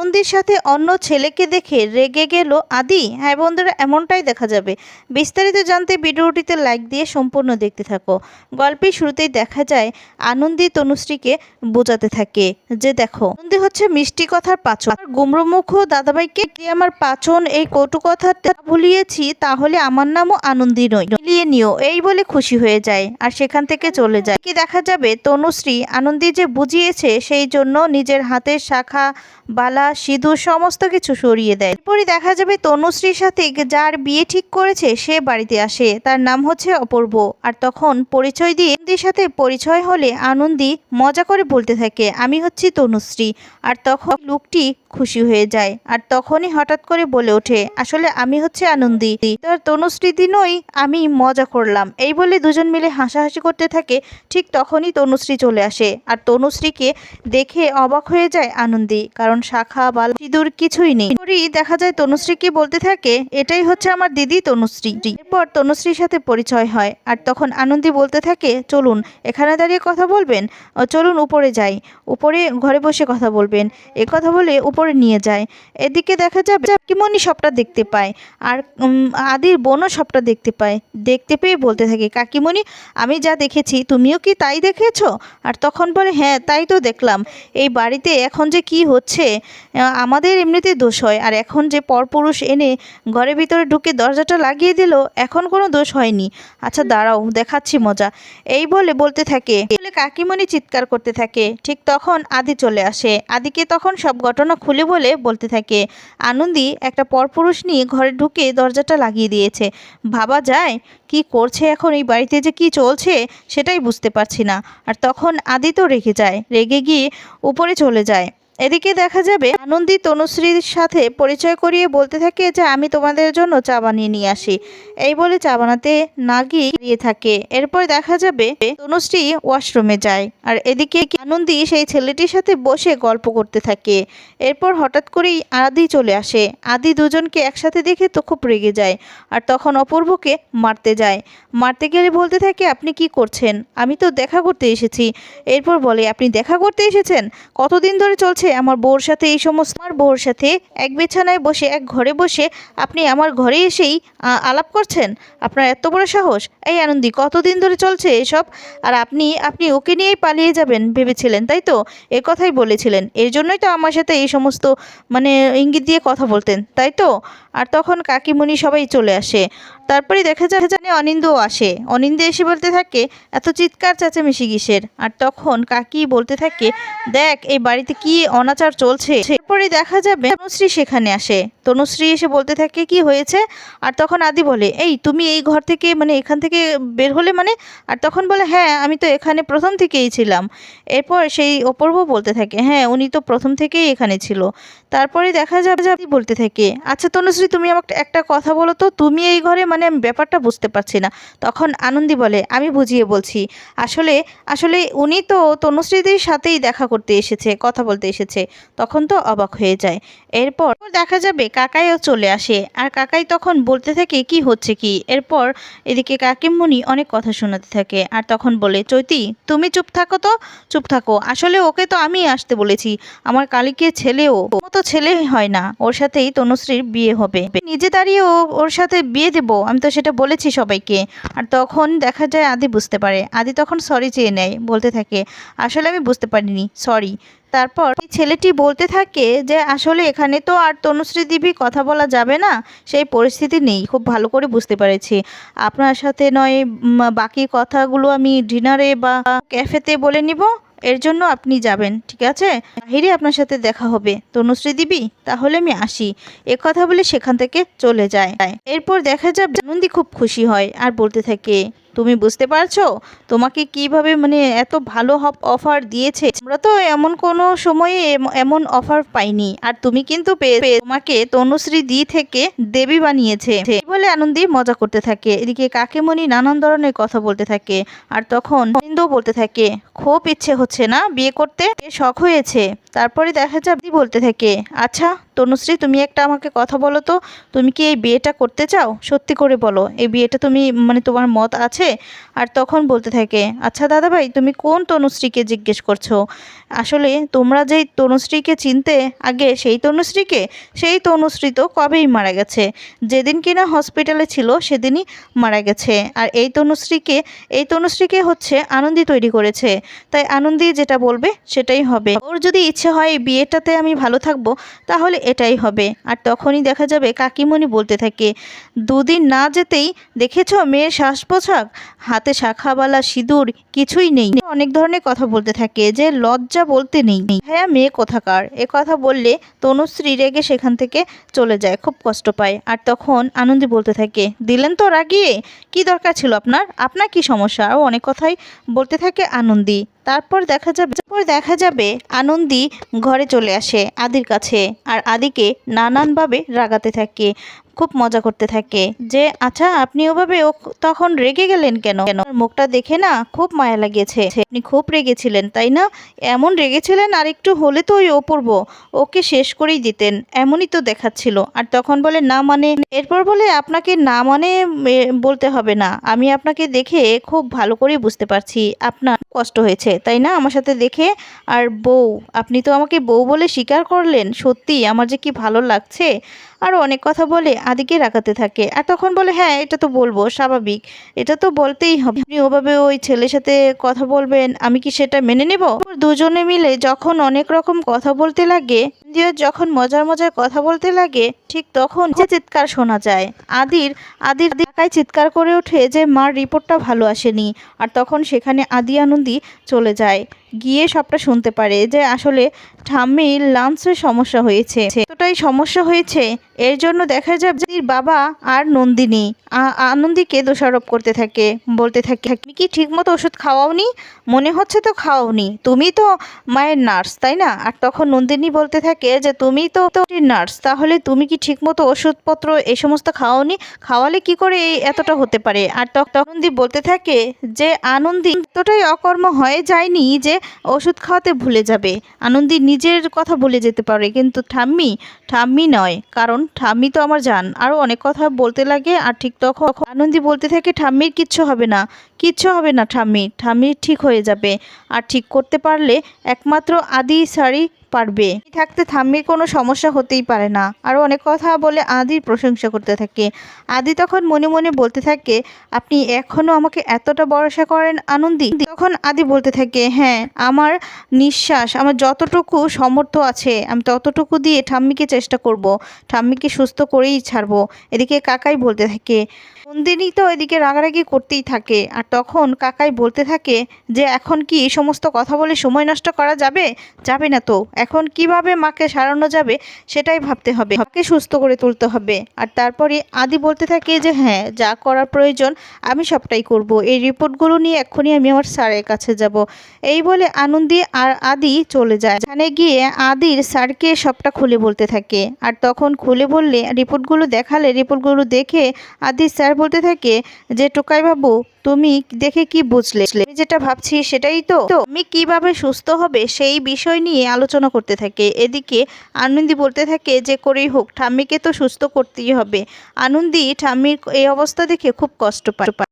আনন্দের সাথে অন্য ছেলেকে দেখে রেগে গেল আদি। হ্যাঁ বন্ধুরা, এমনটাই দেখা যাবে। বিস্তারিত জানতে ভিডিওটিতে লাইক দিয়ে সম্পূর্ণ দেখতে থাকো। গল্পের শুরুতেই দেখা যায়, আনন্দী তনুশ্রীকে বোঝাতে থাকে যে দেখো, আনন্দী হচ্ছে মিষ্টি কথার পাচন গুমরমুখ দাদাভাইকে আমার পাচন? এই কটু কথাটা ভুলিয়েছি, তাহলে আমার নামও আনন্দী নয়। মিলিয়ে নিও, এই বলে খুশি হয়ে যায় আর সেখান থেকে চলে যায়। কি দেখা যাবে, তনুশ্রী আনন্দী যে বুঝিয়েছে, সেই জন্য নিজের হাতের শাখা, বালা সিঁদুর সমস্ত কিছু সরিয়ে দেয়। এরপরই দেখা যাবে তনুশ্রীর সাথে যার বিয়ে ঠিক করেছে, সে বাড়িতে আসে। তার নাম হচ্ছে অপূর্ব। আর তখন পরিচয় দিয়ে আনন্দির সাথে পরিচয় হলে আনন্দি মজা করে বলতে থাকে, আমি হচ্ছি তনুশ্রী। আর তখন লোকটি খুশি হয়ে যায়। আর তখনই হঠাৎ করে বলে ওঠে, আসলে আমি হচ্ছে আনন্দি। তার তনুশ্রী দিনই আমি মজা করলাম। এই বলে দুজন মিলে হাসাহাসি করতে থাকে, ঠিক তখনই তনুশ্রী চলে আসে। আর তনুশ্রীকে দেখে অবাক হয়ে যায় আনন্দি, কারণ শাখা, বাল, সিঁদুর কিছুই নেই। দেখা যায় তনুশ্রীকে বলতে থাকে, এটাই হচ্ছে আমার দিদি তনুশ্রী। এরপর তনুশ্রীর সাথে পরিচয় হয়, আর তখন আনন্দি বলতে থাকে, চলুন, এখানে দাঁড়িয়ে কথা বলবেন? চলুন, উপরে যাই। উপরে ঘরে বসে কথা বলবেন। এ কথা বলে উপরে নিয়ে যায়। এদিকে দেখা যাবে কিমনি সবটা দেখতে পায় আর আদির বোনও সবটা দেখতে পায়। দেখতে পেয়ে বলতে থাকে, কাকিমণি, আমি যা দেখেছি, তুমিও কি তাই দেখেছ? আর তখন বলে হ্যাঁ তাই তো দেখলাম। এই বাড়িতে এখন যে কি হচ্ছে আমাদের এমনিতেই দোষ হয়। আর এখন যে পরপুরুষ এনে ঘরের ভিতরে ঢুকে দরজাটা লাগিয়ে দিল, এখন কোনো দোষ হয়নি। আচ্ছা দাঁড়াও, দেখাচ্ছি মজা। এই বলে বলতে থাকে বলে কাকিমণি চিৎকার করতে থাকে। ঠিক তখন আদি চলে আসে। আদিকে তখন সব ঘটনা খুলে বলে বলতে থাকে, আনন্দি, একটা পরপুরুষ নিয়ে ঘরে ঢুকে দরজাটা লাগিয়ে দিয়েছে। ভাবা যায়, কি করছে এখন এই বাড়িতে যে কি চলছে সেটাই বুঝতে পারছি না। আর তখন আদি তো রেগে যায়। রেগে গিয়ে উপরে চলে যায়। এদিকে দেখা যাবে আনন্দি তনুশ্রীর সাথে পরিচয় করিয়ে বলতে থাকে যে, আমি তোমাদের জন্য চা বানিয়ে নিয়ে আসি। এই বলে চা বানাতে না গিয়ে থাকে। এরপর দেখা যাবে তনুশ্রী ওয়াশরুমে যায় আর এদিকে আনন্দি সেই ছেলেটির সাথে বসে গল্প করতে থাকে। এরপর হঠাৎ করেই আদি চলে আসে। আদি দুজনকে একসাথে দেখে তো খুব রেগে যায় আর তখন অপূর্বকে মারতে যায়। মারতে গেলে বলতে থাকে, আপনি কি করছেন? আমি তো দেখা করতে এসেছি। এরপর বলে, আপনি দেখা করতে এসেছেন? কতদিন ধরে চলছে আমার বউর সাথে, এই সমস্ত আমার বউর সাথে এক বিছানায় বসে, এক ঘরে বসে আপনি আমার ঘরে এসেই আলাপ করছেন? আপনার এত বড় সাহস। এই আনন্দি, কতদিন ধরে চলছে এসব? আর আপনি আপনি ওকে নিয়েই পালিয়ে যাবেন ভেবেছিলেন, তাই তো? এ কথাই বলেছিলেন। এর জন্যই তো আমার সাথে এই সমস্ত মানে ইঙ্গিত দিয়ে কথা বলতেন, তাই তো? আর তখন কাকিমণি সবাই চলে আসে। তারপরে দেখা যায়, জানে অনিন্দও আসে। অনিন্দে এসে বলতে থাকে, এত চিৎকার চেঁচামেচি কিসের? আর তখন কাকি বলতে থাকে, দেখ, এই বাড়িতে কি অনাচার চলছে। এরপরে দেখা যাবে তনুশ্রী সেখানে আসে। তনুশ্রী এসে বলতে থাকে, কি হয়েছে? আর তখন আদি বলে, এই, তুমি এই ঘর থেকে মানে এখান থেকে বের হলে মানে? আর তখন বলে হ্যাঁ আমি তো এখানে প্রথম থেকেই ছিলাম। এরপর সেই অপূর্ব বলতে থাকে হ্যাঁ উনি তো প্রথম থেকেই এখানে ছিল। তারপরে দেখা যাবে আদি বলতে থাকে আচ্ছা তনুশ্রী, তুমি আমাকে একটা কথা বলো তো, তুমি এই ঘরে মানে ব্যাপারটা বুঝতে পারছি না। তখন আনন্দি বলে, আমি বুঝিয়ে বলছি। আসলে আসলে উনি তো তনুশ্রীদের সাথেই দেখা করতে এসেছে, কথা বলতে এসেছে। তখন তো অবাক হয়ে যায়। এরপর দেখা যাবে কাকাইও চলে আসে, আর কাকাই তখন বলতে থাকে, কি হচ্ছে কি? এরপর এদিকে কাকিমণি অনেক কথা শোনাতে থাকে, আর তখন বলে, চৈতি, তুমি চুপ থাকো তো? চুপ থাকো। আসলে ওকে তো আমি আসতে বলেছি। আমার কালিকে ছেলেও তো ছেলে হয় না। ওর সাথেই তনুশ্রীর বিয়ে হবে। নিজে দাঁড়িয়ে ও ওর সাথে বিয়ে দেবো। আমি তো সেটা বলেছি সবাইকে। আর তখন দেখা যায় আদি বুঝতে পারে। আদি তখন সরি চেয়ে নেয়, বলতে থাকে, আসলে আমি বুঝতে পারিনি সরি তারপর ছেলেটি বলতে থাকে যে, আসলে এখানে তো আর তনুশ্রী দিবি কথা বলা যাবে না। সেই পরিস্থিতি নেই। খুব ভালো করে বুঝতে পেরেছি। আপনার সাথে নয় বাকি কথাগুলো আমি ডিনারে বা ক্যাফেতে বলে নিব। এর জন্য আপনি যাবেন, ঠিক আছে? বাহিরে আপনার সাথে দেখা হবে। তনুশ্রী দিবি, তাহলে আমি আসি। এ কথা বলে সেখান থেকে চলে যায়। এরপর দেখা যাবে, আনন্দি খুব খুশি হয়। আর বলতে থাকে তুমি বুঝতে পারছ? তোমাকে কীভাবে মানে এত ভালো অফার দিয়েছে? আমরা তো এমন কোনো সময়ে এমন অফার পাইনি। আর তুমি কিন্তু পেয়ে তোমাকে তনুশ্রী দি থেকে দেবী বানিয়েছে। বলে আনন্দি মজা করতে থাকে। এদিকে কাকেমণি নানান ধরনের কথা বলতে থাকে। আর তখন ইন্দু বলতে থাকে, খুব ইচ্ছে হচ্ছে না বিয়ে করতে? শখ হয়েছে। তারপরে দেখা যাবে বলতে থাকে আচ্ছা তনুশ্রী, তুমি একটা আমাকে কথা বলো তো। তুমি কি এই বিয়েটা করতে চাও? সত্যি করে বলো। এই বিয়েটা তুমি মানে তোমার মত আছে? আর তখন বলতে থাকে আচ্ছা দাদাভাই, তুমি কোন তনুশ্রীকে জিজ্ঞেস করছ? আসলে তোমরা যেই তনুশ্রীকে চিনতে, আগে সেই তনুশ্রীকে, সেই তনুশ্রী তো কবেই মারা গেছে? যেদিন কিনা হসপিটালে ছিল, সেদিনই মারা গেছে। আর এই তনুশ্রীকে এই তনুশ্রীকে হচ্ছে আনন্দি তৈরি করেছে। তাই আনন্দি যেটা বলবে, সেটাই হবে। ওর যদি ইচ্ছে হয় এই বিয়েটাতে আমি ভালো থাকব, তাহলে এটাই হবে। আর তখনই দেখা যাবে কাকিমণি বলতে থাকে, দুদিন না যেতেই দেখেছ মেয়ের শ্বাস পোশাক হাতে শাখাবালা সিঁদুর কিছুই নেই। অনেক ধরনের কথা বলতে থাকে, যে লজ্জা বলতে নেই। হ্যাঁ মেয়ে কোথাকার? এ কথা বললে তনুশ্রী রেগে সেখান থেকে চলে যায়, খুব কষ্ট পায়। আর তখন আনন্দি বলতে থাকে, দিলেন তো রাগিয়ে? কি দরকার ছিল আপনার? আপনার কি সমস্যা? আরও অনেক কথাই বলতে থাকে আনন্দি। তারপর দেখা যাবে, তারপর দেখা যাবে আনন্দি ঘরে চলে আসে আদির কাছে। আর আদিকে নানানভাবে রাগাতে থাকে। খুব মজা করতে থাকে। যে আচ্ছা আপনি ওভাবে ও তখন রেগে গেলেন কেন? কেন? মুখটা দেখে না খুব মায়া লাগিয়েছে। আপনি খুব রেগেছিলেন, তাই না? এমন রেগেছিলেন আর একটু হলে তো ওই অপূর্ব। ওকে শেষ করেই দিতেন, এমনই তো দেখাচ্ছিল। আর তখন বলে, না মানে? এরপর বলে, আপনাকে না মানে বলতে হবে না। আমি আপনাকে দেখে খুব ভালো করেই বুঝতে পারছি। আপনার কষ্ট হয়েছে, তাই না? আমার সাথে দেখে আর বউ, আপনি তো আমাকে বউ বলে স্বীকার করলেন। সত্যি আমার যে কি ভালো লাগছে আরও অনেক কথা বলে আদিকে রাখাতে থাকে। আর তখন বলে হ্যাঁ এটা তো বলব, স্বাভাবিক। এটা তো বলতেই হবে। আপনি ওভাবে ওই ছেলের সাথে কথা বলবেন, আমি কি সেটা মেনে নেব? দুজনে মিলে যখন অনেক রকম কথা বলতে লাগে যখন মজার মজার কথা বলতে লাগে, ঠিক তখন যে চিৎকার শোনা যায়। আদির আদির একাই চিৎকার করে ওঠে যে মার রিপোর্টটা ভালো আসেনি আর তখন সেখানে আদি আনন্দি চলে যায় গিয়ে সবটা শুনতে পারে যে আসলে ঠাম্মির লাঞ্চের সমস্যা হয়েছে এতটাই সমস্যা হয়েছে এর জন্য দেখা যাবে যে বাবা আর নন্দিনী আনন্দীকে দোষারোপ করতে থাকে বলতে থাকে তুমি কি ঠিকমতো ওষুধ খাওয়াওনি মনে হচ্ছে তো খাওয়াওনি তুমি তো মায়ের নার্স তাই না আর তখন নন্দিনী বলতে থাকে যে তুমি তো তো নার্স তাহলে তুমি কি ঠিকমতো ওষুধপত্র এই সমস্ত খাওয়াওনি খাওয়ালে কি করে এতটা হতে পারে। আর তখনদি বলতে থাকে যে, আনন্দী এতটাই অকর্ম হয়ে যায়নি যে, ওষুধ খাওয়াতে ভুলে যাবে। আনন্দী নিজের কথা ভুলে যেতে পারে। কিন্তু ঠাম্মি ঠাম্মি নয়, কারণ ঠাম্মি তো আমার জান। আরও অনেক কথা বলতে লাগে আর ঠিক তখন আনন্দী বলতে থাকে, ঠাম্মির কিচ্ছু হবে না। কিচ্ছু হবে না ঠাম্মি ঠাম্মি ঠিক হয়ে যাবে। আর ঠিক করতে পারলে একমাত্র আদি শাড়ি পারবে। থাকতে ঠাম্মির কোনো সমস্যা হতেই পারে না। আরও অনেক কথা বলে আদির প্রশংসা করতে থাকে। আদি তখন মনে মনে বলতে থাকে, আপনি এখনও আমাকে এতটা ভরসা করেন আনন্দি? তখন আদি বলতে থাকে হ্যাঁ আমার নিঃশ্বাস, আমার যতটুকু সমর্থ আছে, আমি ততটুকু দিয়ে ঠাম্মিকে চেষ্টা করব। ঠাম্মিকে সুস্থ করেই ছাড়বো। এদিকে কাকাই বলতে থাকে, নন্দিনী তো এদিকে রাগারাগি করতেই থাকে। আর তখন কাকাই বলতে থাকে যে, এখন কি সমস্ত কথা বলে সময় নষ্ট করা যাবে? যাবে না তো। এখন কীভাবে মাকে সারানো যাবে সেটাই ভাবতে হবে। মাকে সুস্থ করে তুলতে হবে। আর তারপরে আদি বলতে থাকে যে হ্যাঁ যা করার প্রয়োজন আমি সবটাই করব। এই রিপোর্টগুলো নিয়ে এক্ষুনি আমি আমার স্যারের কাছে যাব। এই বলে আনন্দি আর আদি চলে যায়। এখানে গিয়ে আদির স্যারকে সবটা খুলে বলতে থাকে। আর তখন খুলে বললে, রিপোর্টগুলো দেখালে, রিপোর্টগুলো দেখে আদির স্যার বলতে থাকে যে, টোকাই বাবু, তুমি দেখে কি বুঝলে? আমি যেটা ভাবছি সেটাই তো। তো আমি কীভাবে সুস্থ হবে সেই বিষয় নিয়ে আলোচনা করতে থাকে। এদিকে আনন্দি বলতে থাকে যে, করেই হোক, ঠাম্মিকে তো সুস্থ করতেই হবে। আনন্দি ঠাম্মির এই অবস্থা দেখে খুব কষ্ট পায়।